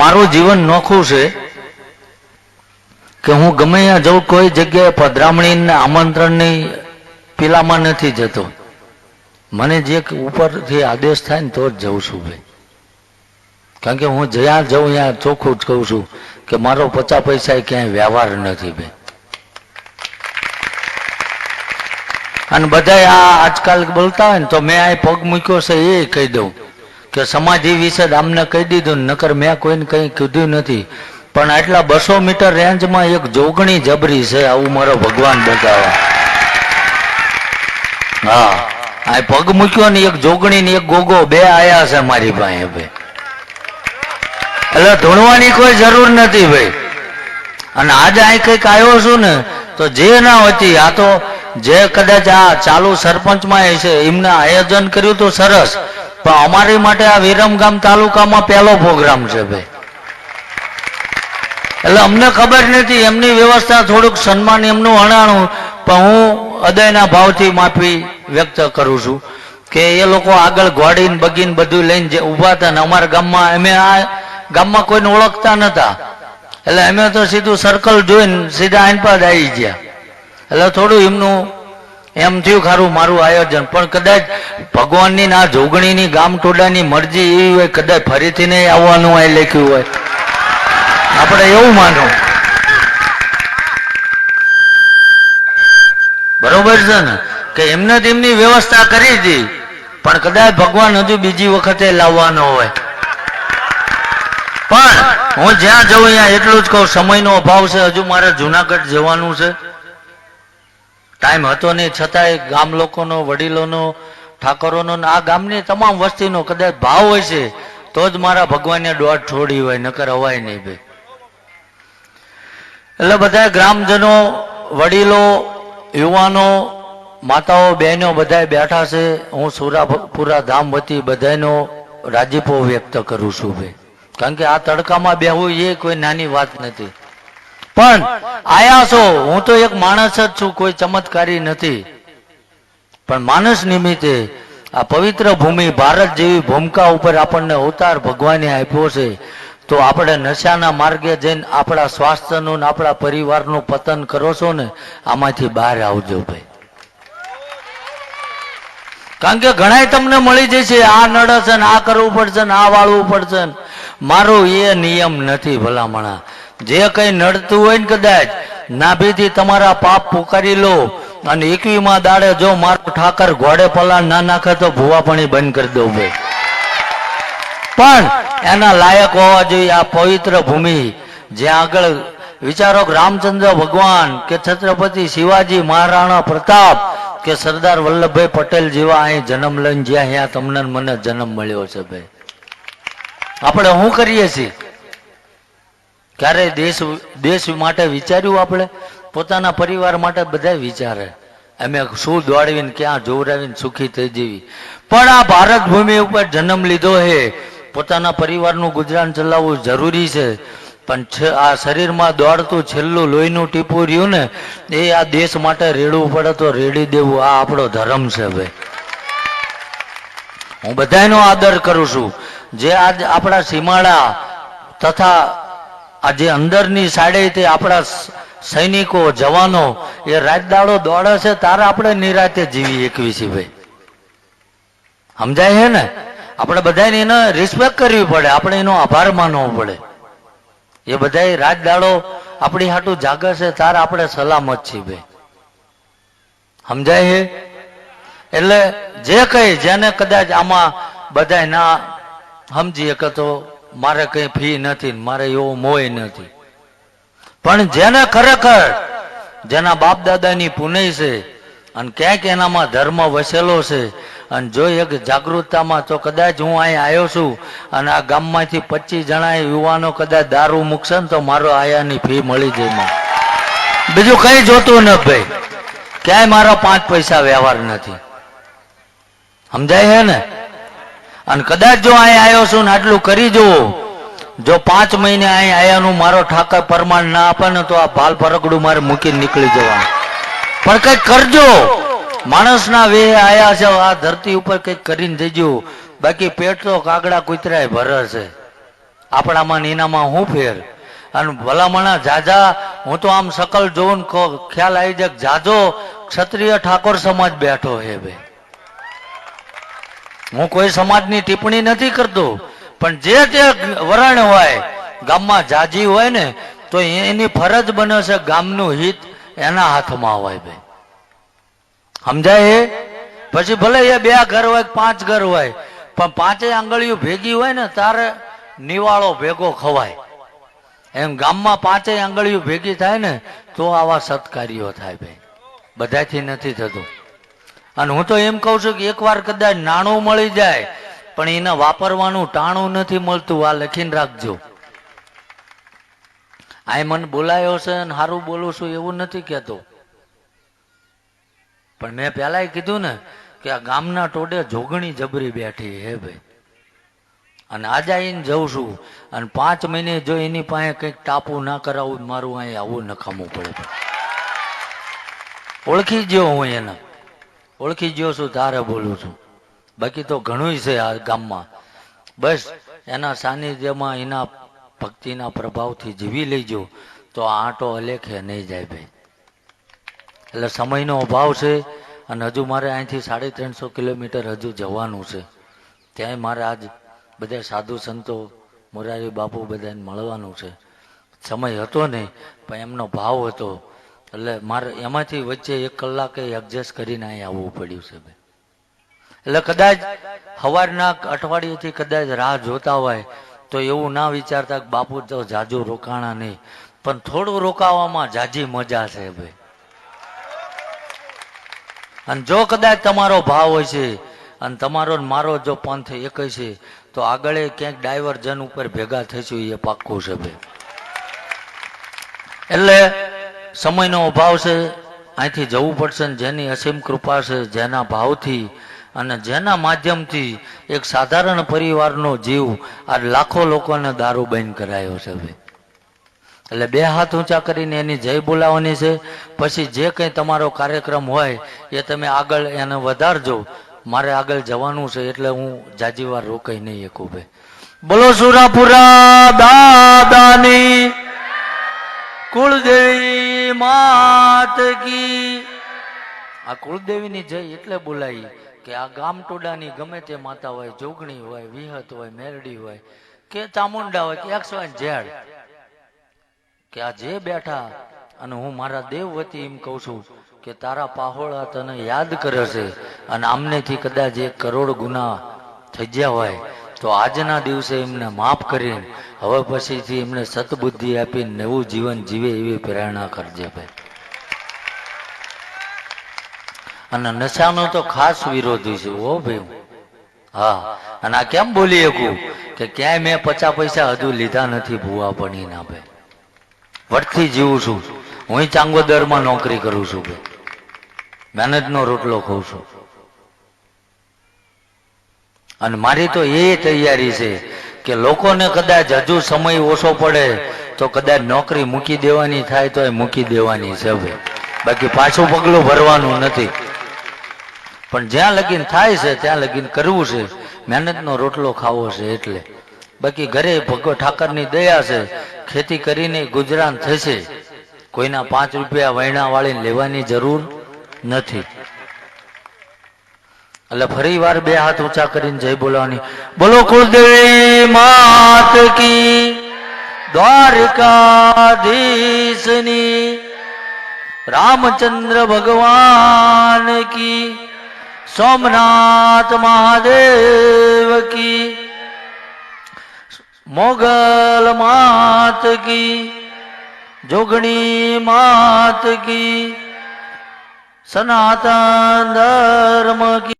મારું જીવન નોખું છે કે હું ગમે ત્યાં જઉં, કોઈ જગ્યાએ પધરામણી આમંત્રણની પેલામાં નથી જતો. મને જે ઉપરથી આદેશ થાય ને તો જ જઉં છું ભાઈ. કારણ કે હું જ્યાં જઉં ત્યાં ચોખ્ખું જ કહું છું કે મારો પચાસ પૈસા ક્યાંય વ્યવહાર નથી ભાઈ. અને બધા આ આજકાલ બોલતા હોય ને તો મેં આ પગ મૂક્યો છે એ કહી દઉં. કે સમાધિ વિશે આમને કહી દીધું નકર મેં કોઈને કંઈ કીધું નથી. પણ આટલા બસો મીટર રેન્જમાં એક જોગણી જબરી છે, આવું મારો ભગવાન બતાવે. હા. આ પગ મૂક્યો ને, એક જોગણી ને, એક ગોગો, બે આયા છે મારી પાસે એટલે ધૂણવાની કોઈ જરૂર નથી ભાઈ. અને આજે અહીં કંઈક આવ્યો છું ને, તો જે ના હોતી, આ તો જે કદાચ આ ચાલુ સરપંચમાં છે, એમને આયોજન કર્યું તો સરસ. પણ અમારી માટે આ વિરમગામ તાલુકામાં પહેલો પ્રોગ્રામ છે ભાઈ. એટલે અમને ખબર નથી, એમની વ્યવસ્થા થોડુંક સન્માન, એમનું અણાણું, પણ હું હૃદયના ભાવથી માફી વ્યક્ત કરું છું કે એ લોકો આગળ ઘોડીને બગીને બધું લઈને જે ઊભા હતા ને અમારા ગામમાં, અમે આ ગામમાં કોઈને ઓળખતા નતા. એટલે અમે તો સીધું સર્કલ જોઈને સીધા આઈન પર આવી ગયા. એટલે થોડું એમનું એમ થયું ખારું મારું આયોજન. પણ કદાચ ભગવાનની ના જોગણીની, ગામ ટોડાની મરજી એવી હોય, કદાચ ફરીથી નહીં આવવાનું આ લખ્યું હોય. આપણે એવું માનો બરોબર છે ને? કે એમને તેમની વ્યવસ્થા કરી હતી પણ કદાચ ભગવાન હજુ બીજી વખતે લાવવાનો હોય. પણ હું જ્યાં જઉં ત્યાં એટલું જ કહું, સમયનો અભાવ છે. હજુ મારે જુનાગઢ જવાનું છે. ટાઈમ હતો નહીં, છતાંય ગામ લોકોનો, વડીલોનો, ઠાકોરોનો આ ગામની તમામ વસ્તીનો કદાચ ભાવ હોય છે, તો જ મારા ભગવાનને દોઢ છોડી હોય, નકર હવાય નહીં ભાઈ. એટલે બધા ગ્રામજનો, વડીલો, યુવાનો, માતાઓ, બહેનો બધા બેઠા છે, હું સુરાપુરા ધામ વતી બધાનો રાજીપો વ્યક્ત કરું છું ભાઈ. કારણ કે આ તડકામાં બેહવું એ કોઈ નાની વાત નથી. પણ આયા છો, હું તો એક માણસ જ છું, કોઈ ચમત્કારી નથી. પણ માણસ નિમિત્તે આ પવિત્ર ભૂમિ ભારત જેવી ભૂમિકા ઉપર આપણને અવતાર ભગવાને આપ્યો છે, તો આપણે નશાના માર્ગે જઈને આપણા સ્વાસ્થ્યનું આપણા પરિવારનું પતન કરો છો ને, આમાંથી બહાર આવજો ભાઈ. કારણ કે ઘણાય તમને મળી જશે, આ નડે આ કરવું પડશે ને, આ વાળવું પડશે મારો એ નિયમ નથી ભલામણા. જે કઈ નડતું હોય ને કદાચ, નાભીથી તમારા પાપ પુકારી લો અને એકવીમાં દાડે જો મારો ઠાકર ઘોડે પલા ના નાખે તો ભૂવાપણી બંધ કરી દઉં ભાઈ પણ એના લાયક હોવા જોઈએ આ પવિત્ર ભૂમિ. જ્યાં આગળ વિચારો કે રામચંદ્ર ભગવાન કે છત્રપતિ શિવાજી મહારાણા પ્રતાપ કે સરદાર વલ્લભભાઈ પટેલ જેવા અહીં જન્મ લઈને જ્યાં અહીંયા તમને મને જન્મ મળ્યો છે ભાઈ. આપણે શું કરીએ છીએ? ક્યારે દેશ દેશ માટે વિચાર્યું આપણે? પોતાના પરિવાર માટે બધા વિચારે. અમે શું દોડવીને ક્યાં જોવરાવીને સુખી થઈ જેવી? પણ આ ભારત ભૂમિ ઉપર જન્મ લીધો છે પોતાના પરિવારનું ગુજરાન ચલાવવું જરૂરી છે. પણ આ શરીરમાં દોડતું છેલ્લું લોહીનું ટીપું રહ્યું ને, એ આ દેશ માટે રેડવું પડે તો રેડી દેવું. આ આપણો ધર્મ છે ભાઈ હું બધાનો આદર કરું છું. જે આજ આપણા સીમાડા તથા આ જે અંદરની સાડે તે આપણા સૈનિકો, જવાનો, એ રાજદાડો દોડે છે, તારે આપણે નિરાતે જીવી એકવીસી ભાઈ. સમજાય છે ને? આપણે બધાને એને રિસ્પેક્ટ કરવી પડે, આપણે એનો આભાર માનવો પડે. એ બધા રાજદાડો આપણી હાટું જાગે છે, તારે આપણે સલામત છીએ ભાઈ. સમજાય છે એટલે જે કઈ, જેને કદાચ આમાં બધા ના સમજી શકે તો મારે કઈ ફી નથી મારે એવો મોય નથી. પણ જેને ખરેખર જેના બાપ દાદાની પુનઈ છે અને ક્યાંક એનામાં ધર્મ વસેલો છે અને જો એક જાગૃતતામાં તો કદાચ હું અહીં આવ્યો છું અને આ ગામમાંથી પચીસ જણા યુવાનો કદાચ દારૂ મૂકશે ને તો મારો આયાની ફી મળી જાય બીજું કઈ જોતું ન ભાઈ. ક્યાંય મારો પાંચ પૈસા વ્યવહાર નથી. સમજાય છે ને? અને કદાચ જો અહીં આવ્યો છું ને આટલું કરી જુઓ જો પાંચ મહિને અહીં આયાનું મારો ઠાકર પરમાણ ના આપે ને તો આ ભાલ ફરકડું મારે મૂકીને નીકળી જવા પણ કંઈક કરજો. માણસના વે આયા છે, આ ધરતી ઉપર કંઈક કરીને જજો. બાકી પેટ તો કાગડા કૂતરાય ભરે છે. આપણામાં એનામાં હું ફેર? અને ભલામણા જાજા હું તો આમ શકલ જોઉં ખ્યાલ આવી જાય જાજો ક્ષત્રિય ઠાકોર સમાજ બેઠો હે બે હું કોઈ સમાજની ટિપ્પણી નથી કરતો, પણ જે તે વરણ હોય, ગામમાં જાજી હોય ને, તો એની ફરજ બને છે ગામનું હિત એના હાથમાં હોય ભાઈ. સમજાય એ? પછી ભલે એ બે ઘર હોય પાંચ ઘર હોય, પણ પાંચેય આંગળીઓ ભેગી હોય ને, તારે નિવાળો ભેગો ખવાય. એમ ગામમાં પાંચેય આંગળીઓ ભેગી થાય ને, તો આવા સત્કાર્યો થાય ભાઈ. બધાથી નથી થતું. અને હું તો એમ કહું છું કે એકવાર કદાચ નાણું મળી જાય, પણ એને વાપરવાનું ટાણું નથી મળતું. આ લખીને રાખજો. આ મને બોલાયો છે અને સારું બોલું છું એવું નથી કહેતો. પણ મેં પહેલા કીધું ને કે આ ગામના ટોડે જોગણી જબરી બેઠી હે ભાઈ. અને આજે આવીને જઉં છું. અને પાંચ મહિને જો એની પાસે કંઈક ટાપુ ના કરાવું, મારું અહીં આવું નખામવું પડે. ઓળખી ગયો હું એને. ઓળખી ગયો છું, તારે બોલું છું. બાકી તો ઘણું છે આ ગામમાં. બસ, એના સાનિધ્યમાં એના ભક્તિના પ્રભાવથી જીવી લેજો. તો આંટો અલેખે નહીં જાય ભાઈ. એટલે સમયનો અભાવ છે અને હજુ મારે અહીંથી સાડી ત્રણસો કિલોમીટર હજુ જવાનું છે. ત્યાંય મારે આજ બધા સાધુ સંતો, મોરારી બાપુ બધાને મળવાનું છે. સમય હતો નહીં, પણ એમનો ભાવ હતો. એટલે મારે એમાંથી વચ્ચે એક કલાકે એડજસ્ટ કરીને અહીં આવવું પડ્યું છે ભાઈ એટલે કદાચ સવારના અઠવાડિયેથી કદાચ રાહ જોતા હોય તો એવું ના વિચારતા બાપુ તો જાજુ રોકાણા નહીં. પણ થોડું રોકાવામાં જાજી મજા છે ભાઈ અને જો કદાચ તમારો ભાવ હોય છે, અને તમારો મારો જો પંથ એક છે, તો આગળ ક્યાંક ડાયવર્જન ઉપર ભેગા થઈશું એ પાક્કું છે ભાઈ એટલે સમયનો અભાવ છે, અહીંથી જવું પડશે ને જેની અસીમ કૃપા છે, જેના ભાવથી અને જેના માધ્યમથી એક સાધારણ પરિવારનો જીવ આ લાખો લોકોને દારૂ બંધ કરાયો છે ભાઈ એટલે બે હાથ ઊંચા કરીને એની જય બોલાવવાની છે. પછી જે કંઈ તમારો કાર્યક્રમ હોય, એ તમે આગળ એને વધારજો. મારે આગળ જવાનું છે, એટલે હું જાજીવાર રોકાઈ નહીં એકું ભાઈ બોલો સુરાપુરા દાદાની કુળદેવી. માત કી. આ કુળદેવીની જય એટલે બોલાય કે આ ગામ ટોડાની ગમે તે માતા હોય, જોગણી હોય, વિહત હોય, મેરડી હોય, કે ચામુંડા હોય, કે એકસો ઝેડ કે આ જે બેઠા અને હું મારા દેવ વતી એમ કહું છું કે તારા પાહોળા તને યાદ કરે છે અને આમનેથી કદાચ એક કરોડ ગુના થઈ ગયા હોય તો આજના દિવસે એમને માફ કરીને હવે પછીથી એમને સતબુદ્ધિ આપી નવું જીવન જીવે એવી પ્રેરણા કરજે ભાઈ. અને નશાનો તો ખાસ વિરોધી છે ઓ ભાઈ. હા, અને આ કેમ બોલી શકું? કે ક્યાંય મેં પચાસ પૈસા હજુ લીધા નથી ભૂવા પડી ના ભાઈ. વટથી જીવું છું. હું ચાંગોદરમાં નોકરી કરું છું ભાઈ. મહેનતનો રોટલો ખાઉં છું. અને મારી તો એ તૈયારી છે કે લોકોને કદાચ હજુ સમય ઓછો પડે તો કદાચ નોકરી મૂકી દેવાની થાય તો એ મૂકી દેવાની છે હવે. બાકી પાછું પગલું ભરવાનું નથી. પણ જ્યાં લગીન થાય છે, ત્યાં લગીન કરવું છે. મહેનતનો રોટલો ખાવો છે એટલે. બાકી ઘરે ભગવ ઠાકરની દયા છે. ખેતી કરીને ગુજરાન થશે. કોઈના પાંચ રૂપિયા વૈણા વાળીને લેવાની જરૂર નથી. એટલે ફરી વાર બે હાથ ઊંચા કરીને જય બોલવાની. બોલો કુલદેવી માત કી, દ્વારકાધીશની, રામચંદ્ર ભગવાન કી, સોમનાથ મહાદેવ કી, મોગલ માત કી, જોગણી માત કી, સનાતન ધર્મ કી.